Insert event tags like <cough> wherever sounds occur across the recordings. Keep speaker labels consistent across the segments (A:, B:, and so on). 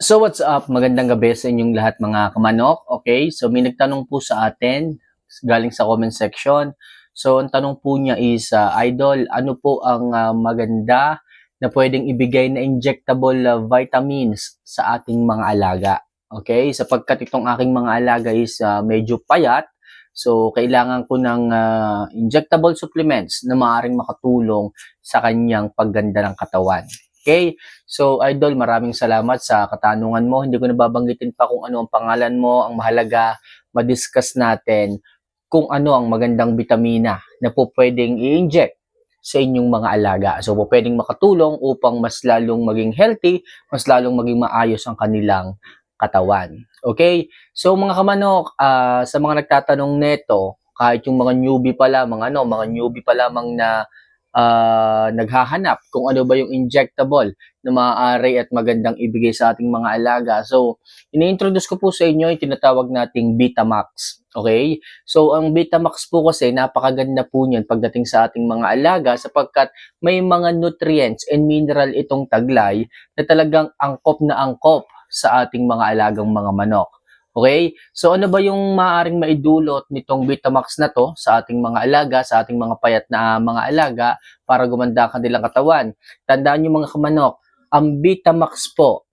A: So what's up? Magandang gabi sa inyong lahat mga kamanok. Okay, so may nagtanong po sa atin galing sa comment section. So ang tanong po niya is, uh, Idol, ano po ang uh, maganda na pwedeng ibigay na injectable uh, vitamins sa ating mga alaga? Okay, sapagkat itong aking mga alaga is uh, medyo payat, so kailangan ko ng uh, injectable supplements na maaaring makatulong sa kanyang pagganda ng katawan. Okay? So, Idol, maraming salamat sa katanungan mo. Hindi ko nababanggitin pa kung ano ang pangalan mo. Ang mahalaga, madiscuss natin kung ano ang magandang bitamina na po pwedeng i-inject sa inyong mga alaga. So, po pwedeng makatulong upang mas lalong maging healthy, mas lalong maging maayos ang kanilang katawan. Okay? So, mga kamanok, uh, sa mga nagtatanong neto, kahit yung mga newbie pa lamang, ano, mga newbie pa lamang na uh, naghahanap kung ano ba yung injectable na maaari at magandang ibigay sa ating mga alaga. So, ini-introduce ko po sa inyo yung tinatawag nating Betamax. Okay? So, ang Betamax po kasi napakaganda po niyan pagdating sa ating mga alaga sapagkat may mga nutrients and mineral itong taglay na talagang angkop na angkop sa ating mga alagang mga manok. Okay? So ano ba yung maaring maidulot nitong Betamax na to sa ating mga alaga, sa ating mga payat na mga alaga para gumanda ang kanilang katawan? Tandaan nyo mga kamanok, ang Betamax po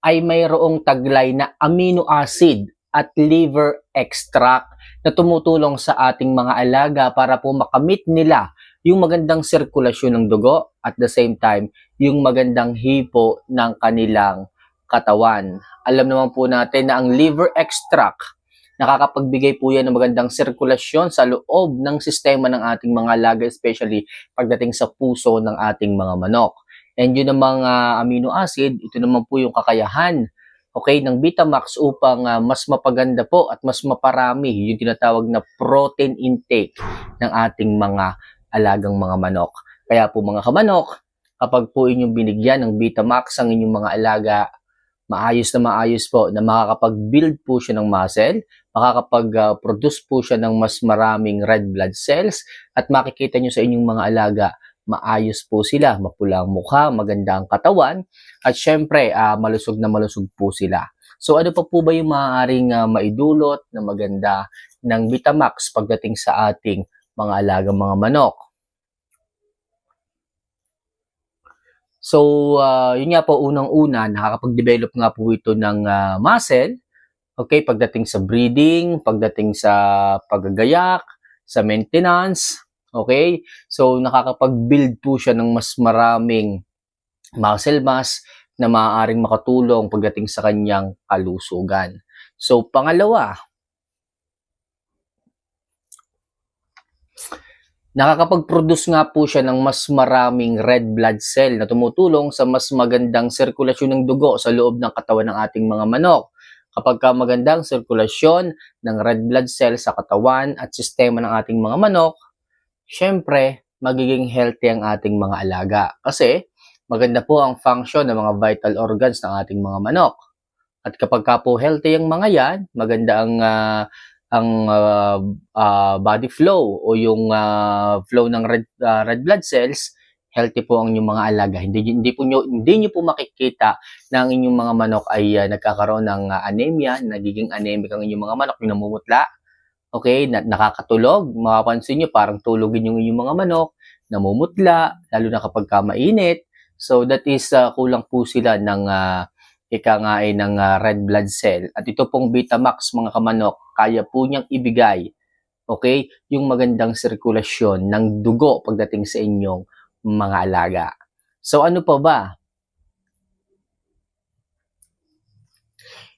A: ay mayroong taglay na amino acid at liver extract na tumutulong sa ating mga alaga para po makamit nila yung magandang sirkulasyon ng dugo at the same time yung magandang hipo ng kanilang katawan. Alam naman po natin na ang liver extract nakakapagbigay po yan ng magandang sirkulasyon sa loob ng sistema ng ating mga alaga, especially pagdating sa puso ng ating mga manok. And yun ang mga amino acid, ito naman po yung kakayahan okay, ng Betamax upang uh, mas mapaganda po at mas maparami yung tinatawag na protein intake ng ating mga alagang mga manok. Kaya po mga kamanok, kapag po inyong binigyan ng Betamax ang inyong mga alaga, maayos na maayos po na makakapag-build po siya ng muscle, makakapag-produce po siya ng mas maraming red blood cells, at makikita nyo sa inyong mga alaga, maayos po sila, mapula ang mukha, maganda ang katawan, at syempre, uh, malusog na malusog po sila. So ano pa po ba yung maaaring uh, maidulot na maganda ng Betamax pagdating sa ating mga alagang mga manok. So, uh, yun nga po, unang-una, nakakapag-develop nga po ito ng uh, muscle. Okay, pagdating sa breeding, pagdating sa paggagayak, sa maintenance. Okay, so nakakapag-build po siya ng mas maraming muscle mass na maaaring makatulong pagdating sa kanyang kalusugan. So, pangalawa, Nakakapag-produce nga po siya ng mas maraming red blood cell na tumutulong sa mas magandang sirkulasyon ng dugo sa loob ng katawan ng ating mga manok. Kapag ka magandang sirkulasyon ng red blood cell sa katawan at sistema ng ating mga manok, syempre, magiging healthy ang ating mga alaga. Kasi, maganda po ang function ng mga vital organs ng ating mga manok. At kapag ka po healthy ang mga yan, maganda ang uh, ang uh, uh, body flow o yung uh, flow ng red uh, red blood cells healthy po ang inyong mga alaga. Hindi hindi po nyo, hindi niyo po makikita na ang inyong mga manok ay uh, nagkakaroon ng uh, anemia nagiging anemic ang inyong mga manok yung namumutla okay na, nakakatulog. Mapapansin niyo parang tulogin yung inyong mga manok namumutla lalo na kapag ka mainit. So that is uh, kulang po sila ng uh, ika nga ay ng uh, red blood cell. At ito pong Betamax mga kamanok, kaya po niyang ibigay okay, yung magandang sirkulasyon ng dugo pagdating sa inyong mga alaga. So ano pa ba?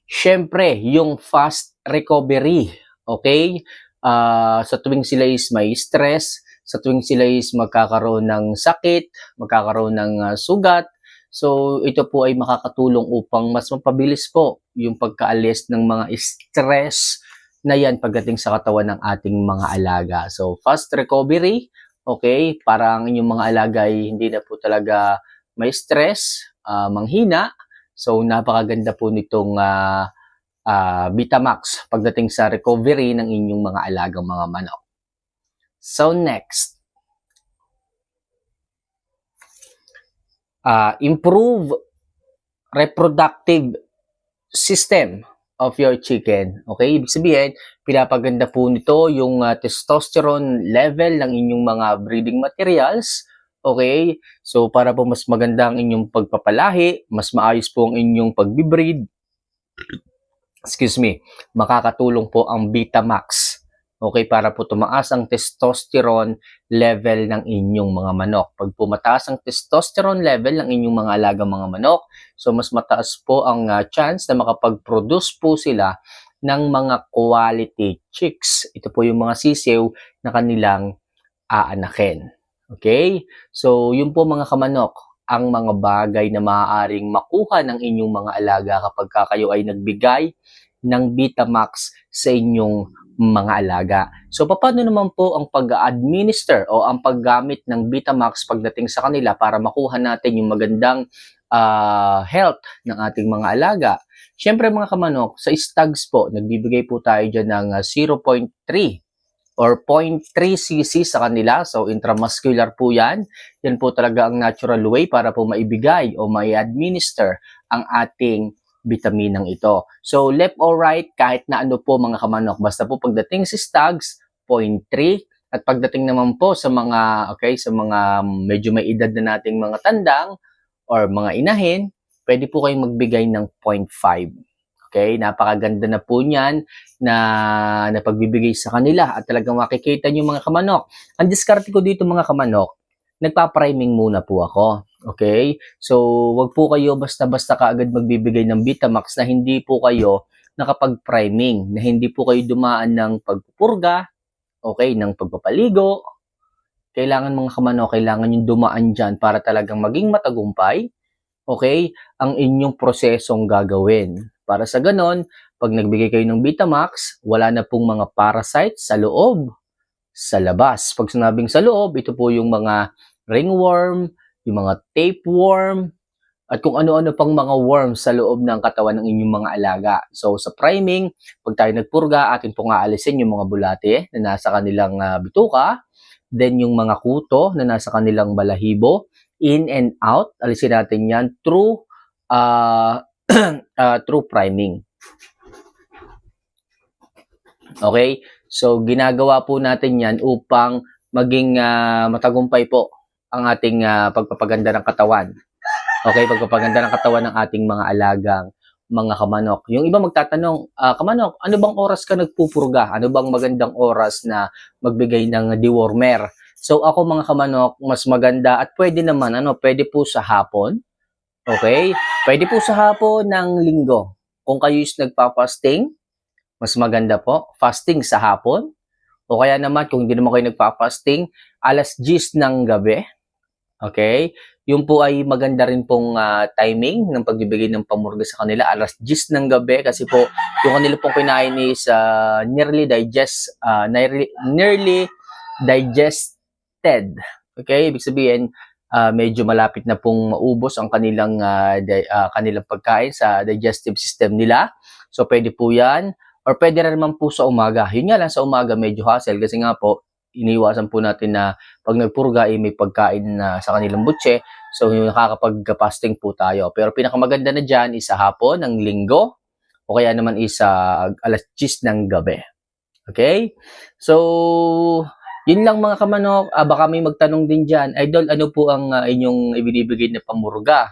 A: Siyempre, yung fast recovery, okay? Uh, sa tuwing sila is may stress, sa tuwing sila is magkakaroon ng sakit, magkakaroon ng uh, sugat, So, ito po ay makakatulong upang mas mapabilis po yung pagkaalis ng mga stress na yan pagdating sa katawan ng ating mga alaga. So, fast recovery, okay, para ang inyong mga alaga ay hindi na po talaga may stress, uh, manghina. So, napakaganda po nitong uh, uh, Betamax pagdating sa recovery ng inyong mga alagang mga manok. So, next, ah, improve reproductive system of your chicken. Okay? Ibig sabihin, pinapaganda po nito yung ah, testosterone level ng inyong mga breeding materials. Okay? So, para po mas maganda ang inyong pagpapalahi, mas maayos po ang inyong pagbibreed, excuse me, makakatulong po ang Betamax. Okay, para po tumaas ang testosterone level ng inyong mga manok. Pag po mataas ang testosterone level ng inyong mga alagang mga manok, so mas mataas po ang ah, chance na makapag-produce po sila ng mga quality chicks. Ito po yung mga sisiw na kanilang aanakin. Okay? So, yun po mga kamanok, ang mga bagay na maaaring makuha ng inyong mga alaga kapag ka kayo ay nagbigay ng Betamax sa inyong mga alaga. So, paano naman po ang pag-administer o ang paggamit ng Betamax pagdating sa kanila para makuha natin yung magandang ah, health ng ating mga alaga? Siyempre mga kamanok, sa stags po, nagbibigay po tayo dyan ng ah, 0.3 or 0.3 cc sa kanila. So, intramuscular po yan. Yan po talaga ang natural way para po maibigay o mai-administer ang ating bitaminang ito. So, left or right, kahit na ano po mga kamanok. Basta po pagdating sa stags, 0.3. At pagdating naman po sa mga, okay, sa mga medyo may edad na nating mga tandang or mga inahin, pwede po kayong magbigay ng 0.5. Okay, napakaganda na po niyan na napagbibigay sa kanila at talagang makikita niyo mga kamanok. Ang diskarte ko dito mga kamanok, nagpa-priming muna po ako. Okay? So, wag po kayo basta-basta kaagad magbibigay ng Betamax na hindi po kayo nakapag-priming, na hindi po kayo dumaan ng pagpupurga, okay, ng pagpapaligo. Kailangan mga kamano, kailangan yung dumaan dyan para talagang maging matagumpay, okay, ang inyong prosesong gagawin. Para sa ganon, pag nagbigay kayo ng Betamax, wala na pong mga parasites sa loob, sa labas. Pag sinabing sa loob, ito po yung mga ringworm, yung mga tapeworm, at kung ano-ano pang mga worms sa loob ng katawan ng inyong mga alaga. So sa priming, pag tayo nagpurga, atin pong aalisin yung mga bulate na nasa kanilang ah, bituka, then yung mga kuto na nasa kanilang balahibo, in and out, alisin natin yan through ah, <clears throat> ah, through priming. Okay? So ginagawa po natin yan upang maging ah, matagumpay po ang ating ah, pagpapaganda ng katawan. Okay, pagpapaganda ng katawan ng ating mga alagang mga kamanok. Yung iba magtatanong, ah, kamanok, ano bang oras ka nagpupurga? Ano bang magandang oras na magbigay ng dewormer? So ako mga kamanok, mas maganda at pwede naman, ano, pwede po sa hapon. Okay? Pwede po sa hapon ng linggo. Kung kayo is nagpa-fasting, mas maganda po, fasting sa hapon. O kaya naman, kung hindi naman kayo nagpa-fasting, alas 10 ng gabi. Okay? Yung po ay maganda rin pong ah, timing ng pagbibigay ng pamurga sa kanila. Alas 10 ng gabi kasi po yung kanila pong kinain is ah, nearly digest, ah, nearly, nearly digested. Okay? Ibig sabihin, ah, medyo malapit na pong maubos ang kanilang ah, di- ah, kanilang pagkain sa digestive system nila. So pwede po 'yan or pwede rin naman po sa umaga. Yun nga lang sa umaga medyo hassle kasi nga po iniwasan po natin na pag nagpurga ay may pagkain na sa kanilang butse. So yung nakakapag-fasting po tayo. Pero pinakamaganda na dyan is sa hapon ng linggo o kaya naman is alas 10 ng gabi. Okay? So, yun lang mga kamanok. Ah, baka may magtanong din dyan. Idol, ano po ang ah, inyong ibinibigay na pamurga?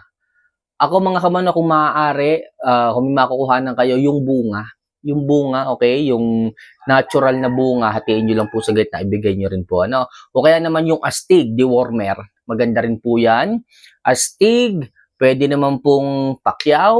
A: Ako mga kamanok, kung maaari, ah, kung may makukuhanan kayo, yung bunga. Yung bunga, okay? Yung natural na bunga, hatiin nyo lang po sa gitna, ibigay nyo rin po. Ano? O kaya naman yung astig, dewormer. Maganda rin po yan. Astig, pwede naman pong pakyaw,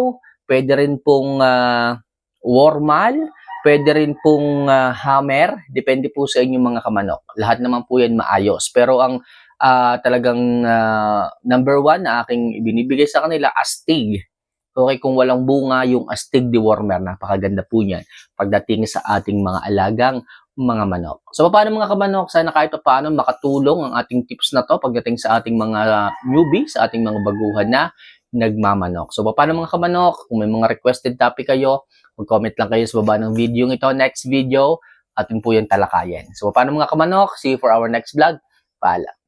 A: pwede rin pong ah, wormal, pwede rin pong ah, hammer. Depende po sa inyong mga kamanok. Lahat naman po yan maayos. Pero ang ah, talagang ah, number one na aking ibinibigay sa kanila, astig. Okay, kung walang bunga, yung astig dewormer, napakaganda po niyan pagdating sa ating mga alagang mga manok. So, paano mga kamanok? Sana kahit paano makatulong ang ating tips na to pagdating sa ating mga newbie, sa ating mga baguhan na nagmamanok. So, paano mga kamanok? Kung may mga requested topic kayo, mag-comment lang kayo sa baba ng video ito. Next video, atin po yung talakayan. So, paano mga kamanok? See you for our next vlog. Paalam.